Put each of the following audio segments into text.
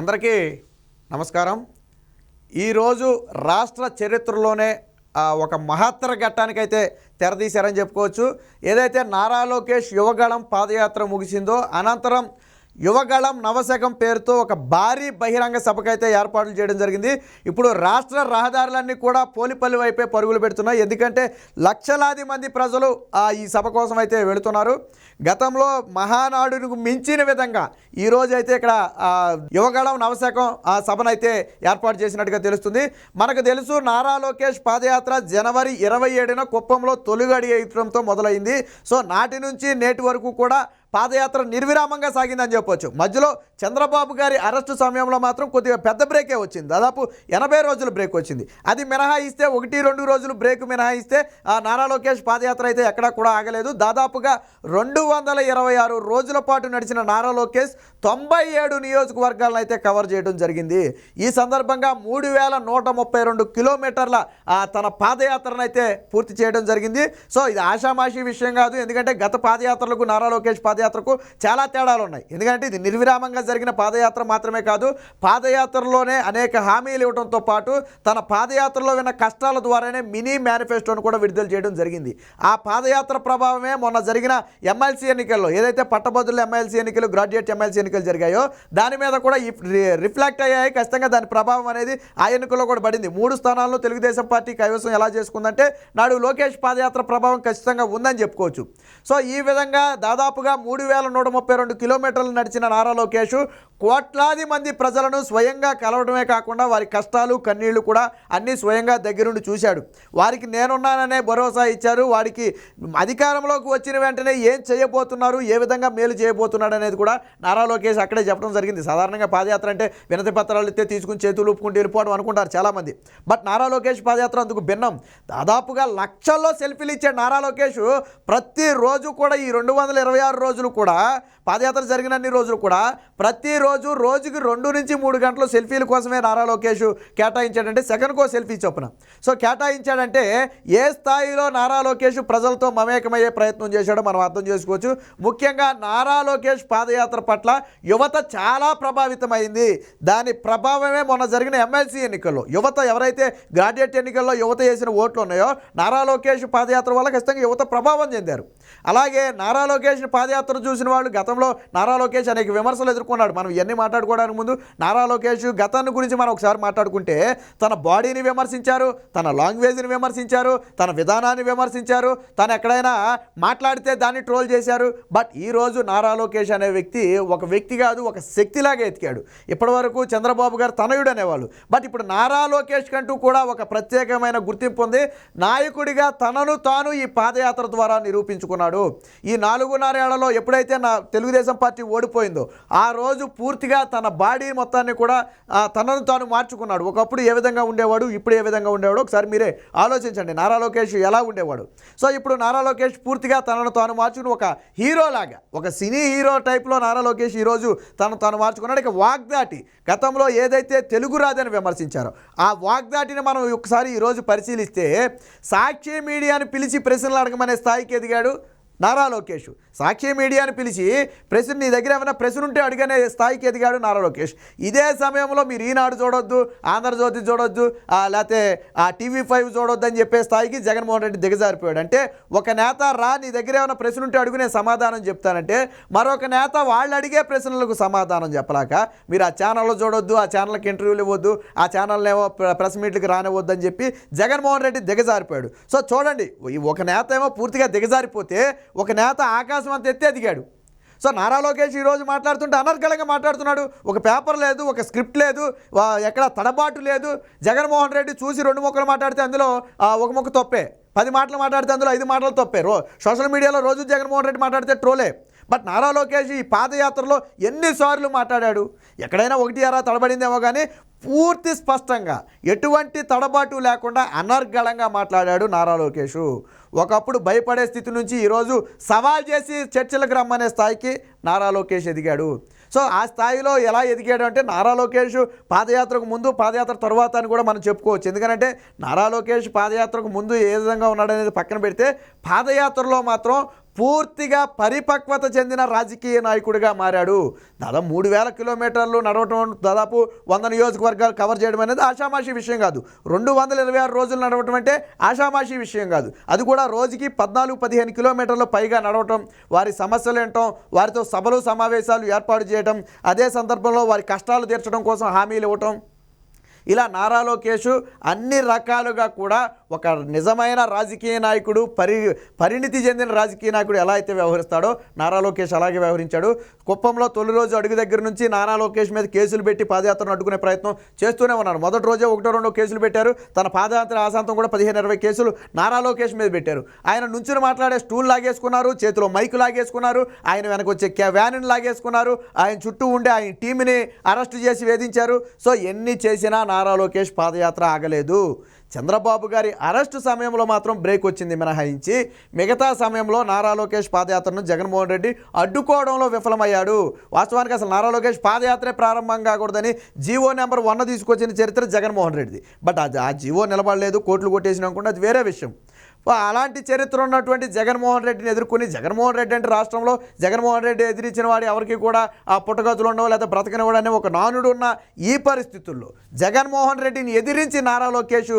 అందరికీ నమస్కారం. ఈరోజు రాష్ట్ర చరిత్రలోనే ఒక మహత్తర ఘట్టానికైతే తెరదీశారని చెప్పుకోవచ్చు. ఏదైతే నారా లోకేష్ యువగళం పాదయాత్ర ముగిసిందో అనంతరం యువగళం నవశకం పేరుతో ఒక భారీ బహిరంగ సభకైతే ఏర్పాట్లు చేయడం జరిగింది. ఇప్పుడు రాష్ట్ర రహదారులన్నీ కూడా పోలిపల్లి వైపే పరుగులు పెడుతున్నాయి. ఎందుకంటే లక్షలాది మంది ప్రజలు ఈ సభ కోసం అయితే వెళుతున్నారు. గతంలో మహానాడుకు మించిన విధంగా ఈరోజు అయితే ఇక్కడ యువగళం నవశకం ఆ సభనైతే ఏర్పాటు చేసినట్టుగా తెలుస్తుంది. మనకు తెలుసు నారా లోకేష్ పాదయాత్ర జనవరి ఇరవై ఏడున కుప్పంలో తొలిగడి వేయడంతో మొదలైంది. సో నాటి నుంచి నేటి వరకు కూడా పాదయాత్ర నిర్విరామంగా సాగిందని చెప్పొచ్చు. మధ్యలో చంద్రబాబు గారి అరెస్టు సమయంలో మాత్రం కొద్దిగా పెద్ద బ్రేకే వచ్చింది. దాదాపు ఎనభై రోజులు బ్రేక్ వచ్చింది. అది మినహాయిస్తే ఒకటి రెండు రోజులు బ్రేక్ మినహాయిస్తే ఆ నారా లోకేష్ పాదయాత్ర అయితే ఎక్కడా కూడా ఆగలేదు. దాదాపుగా రెండు వందల ఇరవై ఆరు రోజుల పాటు నడిచిన నారా లోకేష్ తొంభై ఏడు నియోజకవర్గాలను అయితే కవర్ చేయడం జరిగింది. ఈ సందర్భంగా మూడు వేల నూట ముప్పై రెండు కిలోమీటర్ల తన పాదయాత్రను అయితే పూర్తి చేయడం జరిగింది. సో ఇది ఆషామాషి విషయం కాదు. ఎందుకంటే గత పాదయాత్రలకు నారా లోకేష్ పాదయాత్రకు చాలా తేడాలు ఉన్నాయి. ఎందుకంటే ఇది నిర్విరామంగా జరిగిన పాదయాత్ర మాత్రమే కాదు పాదయాత్రలోనే అనేక హామీలు ఇవ్వడంతో పాటు తన పాదయాత్రలో విన్న కష్టాల ద్వారానే మినీ మేనిఫెస్టోను కూడా విడుదల చేయడం జరిగింది. ఆ పాదయాత్ర ప్రభావమే మొన్న జరిగిన ఎమ్మెల్సీ ఎన్నికల్లో ఏదైతే పట్టభద్రుల ఎమ్మెల్సీ ఎన్నికలు గ్రాడ్యుయేట్ ఎమ్మెల్సీ ఎన్నికలు జరిగాయో దాని మీద కూడా రిఫ్లెక్ట్ అయ్యాయి. ఖచ్చితంగా దాని ప్రభావం అనేది ఆ ఎన్నికల్లో కూడా పడింది. మూడు స్థానాల్లో తెలుగుదేశం పార్టీ కైవసం ఎలా చేసుకుందంటే నాడు లోకేష్ పాదయాత్ర ప్రభావం ఖచ్చితంగా ఉందని చెప్పుకోవచ్చు. సో ఈ విధంగా దాదాపుగా మూడు వేల నూట ముప్పై రెండు కిలోమీటర్లు నడిచిన నారా లోకేష్ కోట్లాది మంది ప్రజలను స్వయంగా కలవడమే కాకుండా వారి కష్టాలు కన్నీళ్ళు కూడా అన్నీ స్వయంగా దగ్గరుండి చూశాడు. వారికి నేనున్నాననే భరోసా ఇచ్చారు. వారికి అధికారంలోకి వచ్చిన వెంటనే ఏం చేయబోతున్నారు ఏ విధంగా మేలు చేయబోతున్నాడు అనేది కూడా నారా లోకేష్ అక్కడే చెప్పడం జరిగింది. సాధారణంగా పాదయాత్ర అంటే వినతి పత్రాలు ఇస్తే తీసుకుని చేతులు ఊపుకుంటూ వెళ్ళిపోవడం అనుకుంటారు చాలామంది. బట్ నారా లోకేష్ పాదయాత్ర అందుకు భిన్నం. దాదాపుగా లక్షల్లో సెల్ఫీలు ఇచ్చే నారా లోకేష్ ప్రతిరోజు కూడా ఈ రెండు వందల ఇరవై ఆరు రోజు రోజులు కూడా పాదయాత్ర జరిగినన్ని రోజులు కూడా ప్రతిరోజు రోజుకి రెండు నుంచి మూడు గంటలు సెల్ఫీల కోసమే నారా లోకేష్ కేటాయించాడంటే సెకండ్కో సెల్ఫీ చొప్పున. సో కేటాయించాడంటే ఏ స్థాయిలో నారా లోకేష్ ప్రజలతో మమేకమయ్యే ప్రయత్నం చేశాడో మనం అర్థం చేసుకోవచ్చు. ముఖ్యంగా నారా లోకేష్ పాదయాత్ర పట్ల యువత చాలా ప్రభావితమైంది. దాని ప్రభావమే మొన్న జరిగిన ఎమ్మెల్సీ ఎన్నికల్లో. యువత ఎవరైతే గ్రాడ్యుయేట్ ఎన్నికల్లో యువత వేసిన ఓట్లు ఉన్నాయో నారా లోకేష్ పాదయాత్ర వల్ల ఖచ్చితంగా యువత ప్రభావం చెందారు. అలాగే నారా లోకేష్ పాదయాత్ర చూసిన వాళ్ళు గతంలో నారా లోకేష్ అనేక విమర్శలు ఎదుర్కొన్నాడు. మనం ఇవన్నీ మాట్లాడుకోవడానికి ముందు నారా లోకేష్ గతాన్ని గురించి మనం ఒకసారి మాట్లాడుకుంటే తన బాడీని విమర్శించారు తన లాంగ్వేజ్ని విమర్శించారు తన విధానాన్ని విమర్శించారు తను ఎక్కడైనా మాట్లాడితే దాన్ని ట్రోల్ చేశారు. బట్ ఈరోజు నారా లోకేష్ అనే వ్యక్తి ఒక వ్యక్తి కాదు ఒక శక్తిలాగా ఎతికాడు. ఇప్పటివరకు చంద్రబాబు గారు తనయుడు అనేవాళ్ళు. బట్ ఇప్పుడు నారా లోకేష్ కంటూ కూడా ఒక ప్రత్యేకమైన గుర్తింపు ఉంది. నాయకుడిగా తనను తాను ఈ పాదయాత్ర ద్వారా నిరూపించుకున్నాడు. ఈ నాలుగున్నర ఏళ్ళలో ఎప్పుడైతే నా తెలుగుదేశం పార్టీ ఓడిపోయిందో ఆ రోజు పూర్తిగా తన బాడీ మొత్తాన్ని కూడా తనను తాను మార్చుకున్నాడు. ఒకప్పుడు ఏ విధంగా ఉండేవాడు ఇప్పుడు ఏ విధంగా ఉండేవాడు ఒకసారి మీరే ఆలోచించండి. నారా లోకేష్ ఎలా ఉండేవాడు? సో ఇప్పుడు నారా లోకేష్ పూర్తిగా తనను తాను మార్చుకుని ఒక హీరోలాగా ఒక సినీ హీరో టైప్లో నారా లోకేష్ ఈరోజు తను తాను మార్చుకున్నాడు. ఇక వాగ్దాటి గతంలో ఏదైతే తెలుగు రాదని విమర్శించారో ఆ వాగ్దాటిని మనం ఒకసారి ఈరోజు పరిశీలిస్తే సాక్షి మీడియాను పిలిచి ప్రశ్నలు అడగమనే స్థాయికి ఎదిగాడు నారా లోకేష్. సాక్షి మీడియాని పిలిచి ప్రశ్న నీ దగ్గర ఏమైనా ప్రశ్న ఉంటే అడిగనే స్థాయికి ఎదిగాడు నారా లోకేష్. ఇదే సమయంలో మీరు ఈనాడు చూడొద్దు ఆంధ్రజ్యోతి చూడొద్దు లేకపోతే ఆ టీవీ ఫైవ్ చూడొద్దు అని చెప్పే స్థాయికి జగన్మోహన్ రెడ్డి దిగజారిపోయాడు. అంటే ఒక నేత రా నీ దగ్గర ఏమైనా ప్రశ్న ఉంటే అడుగు నేను సమాధానం చెప్తానంటే మరొక నేత వాళ్ళు అడిగే ప్రశ్నలకు సమాధానం చెప్పలేక మీరు ఆ ఛానల్లో చూడొద్దు ఆ ఛానల్కి ఇంటర్వ్యూలు ఇవ్వద్దు ఆ ఛానల్ ఏమో ప్రెస్ మీట్లకు రానివ్వద్దు అని చెప్పి జగన్మోహన్ రెడ్డి దిగజారిపోయాడు. సో చూడండి ఒక నేత ఏమో పూర్తిగా దిగజారిపోతే ఒక నేత ఆకాశం అంత ఎత్తి ఎదిగాడు సో నారా లోకేష్ ఈరోజు మాట్లాడుతుంటే అనర్గళంగా మాట్లాడుతున్నాడు. ఒక పేపర్ లేదు ఒక స్క్రిప్ట్ లేదు వా- ఎక్కడ తడబాటు లేదు. జగన్మోహన్ రెడ్డి చూసి రెండు మొక్కలు మాట్లాడితే అందులో ఒక మొక్క తప్పే. పది మాటలు మాట్లాడితే అందులో ఐదు మాటలు తప్పే. రో సోషల్ మీడియాలో రోజు జగన్మోహన్ రెడ్డి మాట్లాడితే ట్రోలే. బట్ నారా లోకేష్ ఈ పాదయాత్రలో ఎన్నిసార్లు మాట్లాడాడు? ఎక్కడైనా ఒకటి అరా తడబడిందేమో కానీ పూర్తి స్పష్టంగా ఎటువంటి తడబాటు లేకుండా అనర్గళంగా మాట్లాడాడు నారా లోకేష్. ఒకప్పుడు భయపడే స్థితి నుంచి ఈరోజు సవాల్ చేసి చర్చలకు రమ్మనే స్థాయికి నారా లోకేష్ ఎదిగాడు. సో ఆ స్థాయిలో ఎలా ఎదిగాడు అంటే నారా లోకేష్ పాదయాత్రకు ముందు పాదయాత్ర తర్వాత అని కూడా మనం చెప్పుకోవచ్చు. ఎందుకంటే నారా లోకేష్ పాదయాత్రకు ముందు ఏ విధంగా ఉన్నాడనేది పక్కన పెడితే పాదయాత్రలో మాత్రం పూర్తిగా పరిపక్వత చెందిన రాజకీయ నాయకుడిగా మారాడు. దాదాపు మూడు వేల కిలోమీటర్లు నడవటం దాదాపు వంద నియోజకవర్గాలు కవర్ చేయడం అనేది ఆషామాషి విషయం కాదు. రెండు వందల ఇరవై ఆరు రోజులు నడవటం అంటే ఆషామాషి విషయం కాదు. అది కూడా రోజుకి పద్నాలుగు పదిహేను కిలోమీటర్లు పైగా నడవటం వారి సమస్యలు ఏంటం వారితో సభలు సమావేశాలు ఏర్పాటు చేయటం అదే సందర్భంలో వారి కష్టాలు తీర్చడం కోసం హామీలు ఇవ్వటం ఇలా నారా లోకేష్ అన్ని రకాలుగా కూడా ఒక నిజమైన రాజకీయ నాయకుడు పరి పరిణితి చెందిన రాజకీయ నాయకుడు ఎలా అయితే వ్యవహరిస్తాడో నారా లోకేష్ అలాగే వ్యవహరించాడు. కుప్పంలో తొలి రోజు అడుగు దగ్గర నుంచి నారా లోకేష్ మీద కేసులు పెట్టి పాదయాత్రను అడ్డుకునే ప్రయత్నం చేస్తూనే ఉన్నారు. మొదటి రోజే ఒకటో రెండో కేసులు పెట్టారు. తన పాదయాత్ర ఆశాంతం కూడా పదిహేను ఇరవై కేసులు నారా లోకేష్ మీద పెట్టారు. ఆయన నుంచుని మాట్లాడే స్టూల్ లాగేసుకున్నారు చేతిలో మైకు లాగేసుకున్నారు ఆయన వెనక వచ్చే క్యా వ్యాన్ లాగేసుకున్నారు ఆయన చుట్టూ ఉండే ఆయన టీంని అరెస్ట్ చేసి వేధించారు. సో ఎన్ని చేసినా నారా లోకేష్ పాదయాత్ర ఆగలేదు. చంద్రబాబు గారి అరెస్టు సమయంలో మాత్రం బ్రేక్ వచ్చింది మినహాయించి మిగతా సమయంలో నారా లోకేష్ పాదయాత్రను జగన్మోహన్ రెడ్డి అడ్డుకోవడంలో విఫలమయ్యాడు. వాస్తవానికి అసలు నారా లోకేష్ పాదయాత్రే ప్రారంభం కాకూడదని జీవో నెంబర్ వన్ తీసుకొచ్చిన చరిత్ర జగన్మోహన్ రెడ్డిది. బట్ అది ఆ జీవో నిలబడలేదు కోట్లు కొట్టేసినా అనుకుంటే అది వేరే విషయం. అలాంటి చరిత్ర ఉన్నటువంటి జగన్మోహన్ రెడ్డిని ఎదుర్కొని జగన్మోహన్ రెడ్డి అంటే రాష్ట్రంలో జగన్మోహన్ రెడ్డి ఎదిరించిన వాడు ఎవరికి కూడా ఆ పుట్టగతులు ఉండవు లేదా బ్రతకని కూడా అనే ఒక నానుడు ఉన్న ఈ పరిస్థితుల్లో జగన్మోహన్ రెడ్డిని ఎదిరించి నారా లోకేష్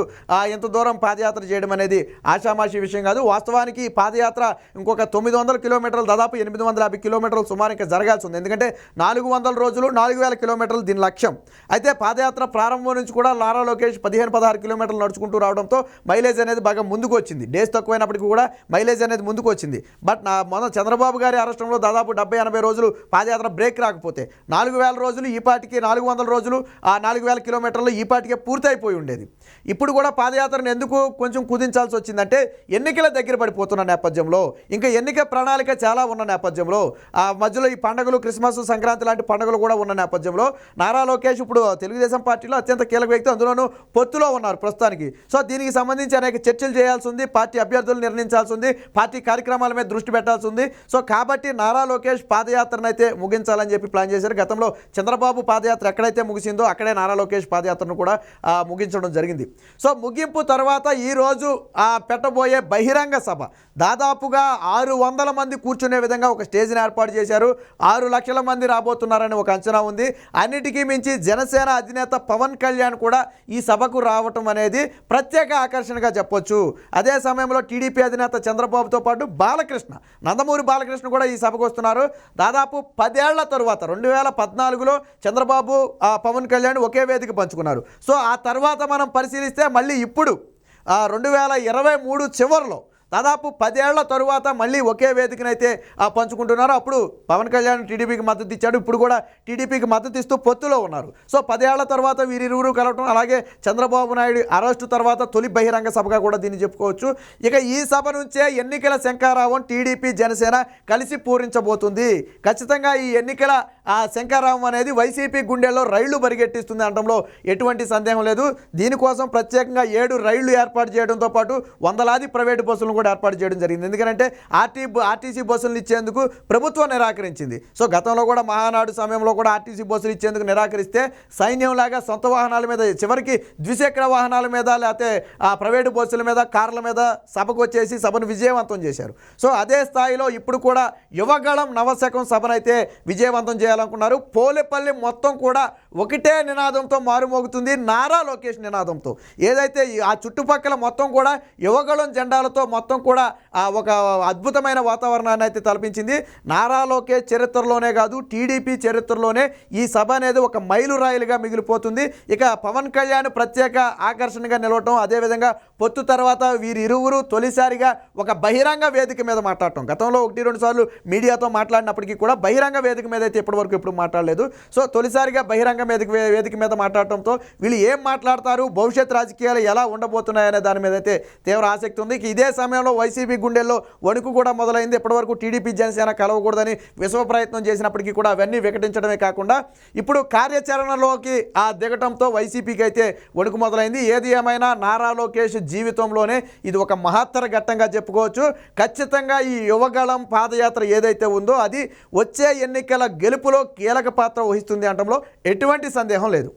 ఇంత దూరం పాదయాత్ర చేయడం అనేది ఆషామాషి విషయం కాదు. వాస్తవానికి పాదయాత్ర ఇంకొక తొమ్మిది వందల కిలోమీటర్లు దాదాపు ఎనిమిది వందల యాభై కిలోమీటర్లు సుమారు ఇంకా జరగాల్సి ఉంది. ఎందుకంటే నాలుగు వందల రోజులు నాలుగు వేల కిలోమీటర్లు దీని లక్ష్యం. అయితే పాదయాత్ర ప్రారంభం నుంచి కూడా నారా లోకేష్ పదిహేను పదహారు కిలోమీటర్లు నడుచుకుంటూ రావడంతో మైలేజ్ అనేది బాగా ముందుకు వచ్చింది డేస్ తక్కువైనప్పటికీ కూడా మైలేజ్ అనేది ముందుకు వచ్చింది బట్ నా మొన్న చంద్రబాబు గారి అరెస్టంలో దాదాపు డెబ్బై ఎనభై రోజులు పాదయాత్ర బ్రేక్ రాకపోతే నాలుగు వేల రోజులు ఈ పాటికి నాలుగు వందల రోజులు ఆ నాలుగు వేల కిలోమీటర్లు ఈ పాటికే పూర్తయిపోయి ఉండేది. ఇప్పుడు కూడా పాదయాత్రను ఎందుకు కొంచెం కుదించాల్సి వచ్చిందంటే ఎన్నికల దగ్గర పడిపోతున్న నేపథ్యంలో ఇంకా ఎన్నిక ప్రణాళిక చాలా ఉన్న నేపథ్యంలో ఆ మధ్యలో ఈ పండుగలు క్రిస్మస్ సంక్రాంతి లాంటి పండుగలు కూడా ఉన్న నేపథ్యంలో నారా లోకేష్ ఇప్పుడు తెలుగుదేశం పార్టీలో అత్యంత కీలక వ్యక్తి అందులోనూ పొత్తులో ఉన్నారు ప్రస్తుతానికి. సో దీనికి సంబంధించి అనేక చర్చలు చేయాల్సి ఉంది. పార్టీ అభ్యర్థులు నిర్ణయించాల్సి ఉంది పార్టీ కార్యక్రమాల మీద దృష్టి పెట్టాల్సి ఉంది. సో కాబట్టి నారా లోకేష్ పాదయాత్రను అయితే ముగించాలని చెప్పి ప్లాన్ చేశారు. గతంలో చంద్రబాబు పాదయాత్ర ఎక్కడైతే ముగిసిందో అక్కడే నారా లోకేష్ పాదయాత్రను కూడా ముగించడం జరిగింది. సో ముగింపు తర్వాత ఈరోజు పెట్టబోయే బహిరంగ సభ దాదాపుగా ఆరు వందల మంది కూర్చునే విధంగా ఒక స్టేజ్ని ఏర్పాటు చేశారు. ఆరు లక్షల మంది రాబోతున్నారని ఒక అంచనా ఉంది. అన్నిటికీ మించి జనసేన అధినేత పవన్ కళ్యాణ్ కూడా ఈ సభకు రావటం అనేది ప్రత్యేక ఆకర్షణగా చెప్పొచ్చు. అదే సమయంలో టీడీపీ అధినేత చంద్రబాబుతో పాటు బాలకృష్ణ నందమూరి బాలకృష్ణ కూడా ఈ సభకు వస్తున్నారు. దాదాపు పదేళ్ళ తరువాత రెండు వేల పద్నాలుగులో చంద్రబాబు పవన్ కళ్యాణ్ ఒకే వేదిక పంచుకున్నారు. సో ఆ తర్వాత మనం పరిశీలిస్తే మళ్ళీ ఇప్పుడు రెండు వేల ఇరవై మూడు చివరిలో దాదాపు పదేళ్ళ తరువాత మళ్ళీ ఒకే వేదికనైతే ఆ, పంచుకుంటున్నారు. అప్పుడు పవన్ కళ్యాణ్ టీడీపీకి మద్దతు ఇచ్చాడు. ఇప్పుడు కూడా టీడీపీకి మద్దతు ఇస్తూ పొత్తులో ఉన్నారు. సో పదేళ్ళ తర్వాత వీరిరువురు కలవటం అలాగే చంద్రబాబు నాయుడు అరెస్టు తర్వాత తొలి బహిరంగ సభగా కూడా దీన్ని చెప్పుకోవచ్చు. ఇక ఈ సభ నుంచే ఎన్నికల శంకారావం టీడీపీ జనసేన కలిసి పూరించబోతుంది. ఖచ్చితంగా ఈ ఎన్నికల ఆ శంకారావం అనేది వైసీపీ గుండెల్లో రైళ్ళు పరిగెట్టిస్తుంది అనడంలో ఎటువంటి సందేహం లేదు. దీనికోసం ప్రత్యేకంగా ఏడు రైళ్ళు ఏర్పాటు చేయడంతో పాటు వందలాది ప్రైవేటు బస్సులను కూడా ఏర్పాటు చేయడం జరిగింది. ఎందుకంటే ఆర్టీ ఆర్టీసీ బస్సులు ఇచ్చేందుకు ప్రభుత్వం నిరాకరించింది. సో గతంలో కూడా మహానాడు సమయంలో కూడా ఆర్టీసీ బస్సులు ఇచ్చేందుకు నిరాకరిస్తే సైన్యంలాగా సొంత వాహనాల మీద చివరికి ద్విచక్ర వాహనాల మీద లేకపోతే ఆ ప్రైవేటు బస్సుల మీద కార్ల మీద సభకు వచ్చేసి సభను విజయవంతం చేశారు. సో అదే స్థాయిలో ఇప్పుడు కూడా యువగళం నవశకం సభనైతే విజయవంతం చేయాలనుకున్నారు. పోలేపల్లి మొత్తం కూడా ఒకటే నినాదంతో మారుమోగుతుంది. నారా లోకేష్ నినాదంతో. ఏదైతే ఆ చుట్టుపక్కల మొత్తం కూడా యువగళం జెండాలతో మొత్తం మొత్తం కూడా ఒక అద్భుతమైన వాతావరణాన్ని అయితే తలపించింది. నారా లోకేష్ చరిత్రలోనే కాదు టీడీపీ చరిత్రలోనే ఈ సభ అనేది ఒక మైలురాయిలుగా మిగిలిపోతుంది. ఇక పవన్ కళ్యాణ్ ప్రత్యేక ఆకర్షణగా నిలవటం అదేవిధంగా పొత్తు తర్వాత వీరి ఇరువురు తొలిసారిగా ఒక బహిరంగ వేదిక మీద మాట్లాడటం. గతంలో ఒకటి రెండు సార్లు మీడియాతో మాట్లాడినప్పటికీ కూడా బహిరంగ వేదిక మీద అయితే ఇప్పటివరకు ఎప్పుడు మాట్లాడలేదు. సో తొలిసారిగా బహిరంగ వేదిక వేదిక మీద మాట్లాడటంతో వీళ్ళు ఏం మాట్లాడతారు భవిష్యత్ రాజకీయాలు ఎలా ఉండబోతున్నాయనే దాని మీద అయితే తీవ్ర ఆసక్తి ఉంది. ఇదే సమయంలో వైసీపీ గుండెల్లో వణుకు కూడా మొదలైంది. ఇప్పటివరకు టీడీపీ జనసేన కలవకూడదని విశ్వ ప్రయత్నం చేసినప్పటికీ కూడా అవన్నీ వికటించడమే కాకుండా ఇప్పుడు కార్యాచరణలోకి ఆ దిగటంతో వైసీపీకి అయితే వణుకు మొదలైంది. ఏది ఏమైనా నారా లోకేష్ జీవితంలోనే ఇది ఒక మహత్తర ఘట్టంగా చెప్పుకోవచ్చు. ఖచ్చితంగా ఈ యువగళం పాదయాత్ర ఏదైతే ఉందో అది వచ్చే ఎన్నికల గెలుపులో కీలక పాత్ర వహిస్తుంది అనడంలో ఎటువంటి సందేహం లేదు.